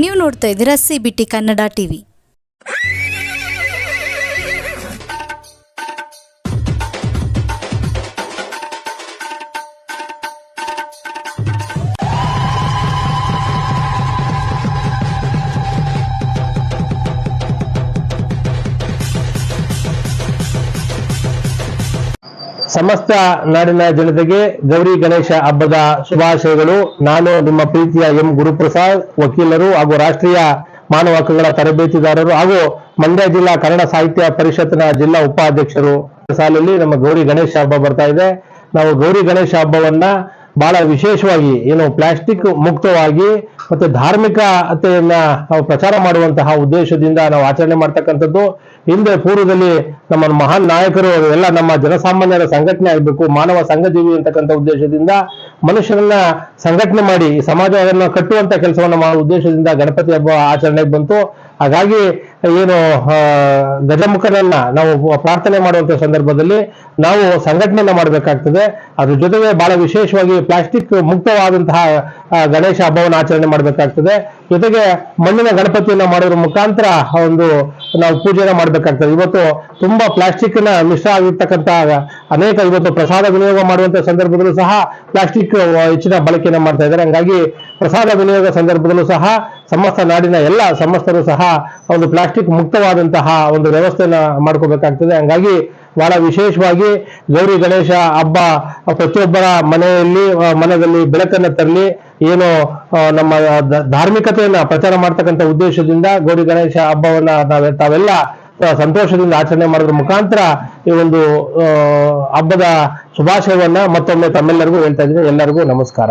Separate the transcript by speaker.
Speaker 1: ನೀವು ನೋಡ್ತಾ ಇದ್ದೀರಾ C B Kannada T V.
Speaker 2: ಸಮಸ್ತ ನಾಡಿನ ಜನತೆಗೆ ಗೌರಿ ಗಣೇಶ ಹಬ್ಬದ ಶುಭಾಶಯಗಳು. ನಾನು ನಿಮ್ಮ ಪ್ರೀತಿಯ ಎಂ ಗುರುಪ್ರಸಾದ್, ವಕೀಲರು ಹಾಗೂ ರಾಷ್ಟ್ರೀಯ ಮಾನವ ಹಕ್ಕುಗಳ ತರಬೇತಿದಾರರು ಹಾಗೂ ಮಂಡ್ಯ ಜಿಲ್ಲಾ ಕನ್ನಡ ಸಾಹಿತ್ಯ ಪರಿಷತ್ನ ಜಿಲ್ಲಾ ಉಪಾಧ್ಯಕ್ಷರು. ಸಾಲಲ್ಲಿ ನಮ್ಮ ಗೌರಿ ಗಣೇಶ ಹಬ್ಬ ಬರ್ತಾ ಇದೆ. ನಾವು ಗೌರಿ ಗಣೇಶ ಹಬ್ಬವನ್ನ ಬಹಳ ವಿಶೇಷವಾಗಿ ಏನು ಪ್ಲಾಸ್ಟಿಕ್ ಮುಕ್ತವಾಗಿ ಮತ್ತೆ ಧಾರ್ಮಿಕತೆಯನ್ನ ನಾವು ಪ್ರಚಾರ ಮಾಡುವಂತಹ ಉದ್ದೇಶದಿಂದ ನಾವು ಆಚರಣೆ ಮಾಡ್ತಕ್ಕಂಥದ್ದು. ಹಿಂದೆ ಪೂರ್ವದಲ್ಲಿ ನಮ್ಮ ಮಹಾನ್ ನಾಯಕರು ಎಲ್ಲ ನಮ್ಮ ಜನಸಾಮಾನ್ಯರ ಸಂಘಟನೆ ಆಗಬೇಕು, ಮಾನವ ಸಂಘಜೀವಿ ಅಂತಕ್ಕಂಥ ಉದ್ದೇಶದಿಂದ ಮನುಷ್ಯರನ್ನ ಸಂಘಟನೆ ಮಾಡಿ ಸಮಾಜವನ್ನು ಕಟ್ಟುವಂತ ಕೆಲಸವನ್ನ ಮಾಡುವ ಉದ್ದೇಶದಿಂದ ಗಣಪತಿ ಹಬ್ಬ ಆಚರಣೆಗೆ ಬಂತು. ಹಾಗಾಗಿ ಏನು ಗಜಮುಖರನ್ನ ನಾವು ಪ್ರಾರ್ಥನೆ ಮಾಡುವಂತ ಸಂದರ್ಭದಲ್ಲಿ ನಾವು ಸಂಘಟನೆಯನ್ನ ಮಾಡಬೇಕಾಗ್ತದೆ. ಅದ್ರ ಜೊತೆಗೆ ಬಹಳ ವಿಶೇಷವಾಗಿ ಪ್ಲಾಸ್ಟಿಕ್ ಮುಕ್ತವಾದಂತಹ ಗಣೇಶ ಹಬ್ಬವನ್ನು ಆಚರಣೆ ಮಾಡಬೇಕಾಗ್ತದೆ. ಜೊತೆಗೆ ಮಣ್ಣಿನ ಗಣಪತಿಯನ್ನ ಮಾಡೋದ್ರ ಮುಖಾಂತರ ಒಂದು ನಾವು ಪೂಜೆನ ಮಾಡಬೇಕಾಗ್ತದೆ. ಇವತ್ತು ತುಂಬಾ ಪ್ಲಾಸ್ಟಿಕ್ನ ಮಿಶ್ರ ಆಗಿರ್ತಕ್ಕಂಥ, ಅನೇಕ ಇವತ್ತು ಪ್ರಸಾದ ವಿನಿಯೋಗ ಮಾಡುವಂತ ಸಂದರ್ಭದಲ್ಲೂ ಸಹ ಪ್ಲಾಸ್ಟಿಕ್ ಹೆಚ್ಚಿನ ಬಳಕೆಯನ್ನ ಮಾಡ್ತಾ ಇದ್ದಾರೆ. ಹಂಗಾಗಿ ಪ್ರಸಾದ ವಿನಿಯೋಗ ಸಂದರ್ಭದಲ್ಲೂ ಸಹ ಸಮಸ್ತ ನಾಡಿನ ಎಲ್ಲ ಸಮಸ್ತರು ಸಹ ಒಂದು ಪ್ಲಾಸ್ಟಿಕ್ ಮುಕ್ತವಾದಂತಹ ಒಂದು ವ್ಯವಸ್ಥೆಯನ್ನ ಮಾಡ್ಕೋಬೇಕಾಗ್ತದೆ. ಹಂಗಾಗಿ ಬಹಳ ವಿಶೇಷವಾಗಿ ಗೌರಿ ಗಣೇಶ ಹಬ್ಬ ಪ್ರತಿಯೊಬ್ಬರ ಮನೆಯಲ್ಲಿ ಮನದಲ್ಲಿ ಬೆಳಕನ್ನ ತರಲಿ. ಏನು ನಮ್ಮ ಧಾರ್ಮಿಕತೆಯನ್ನ ಪ್ರಚಾರ ಮಾಡ್ತಕ್ಕಂಥ ಉದ್ದೇಶದಿಂದ ಗೌರಿ ಗಣೇಶ ಹಬ್ಬವನ್ನ ನಾವೆ, ತಾವೆಲ್ಲ ಸಂತೋಷದಿಂದ ಆಚರಣೆ ಮಾಡೋದ್ರ ಮುಖಾಂತರ ಈ ಒಂದು ಹಬ್ಬದ ಶುಭಾಶಯವನ್ನ ಮತ್ತೊಮ್ಮೆ ತಮ್ಮೆಲ್ಲರಿಗೂ ಹೇಳ್ತಾ ಇದ್ದೀನಿ. ಎಲ್ಲರಿಗೂ ನಮಸ್ಕಾರ.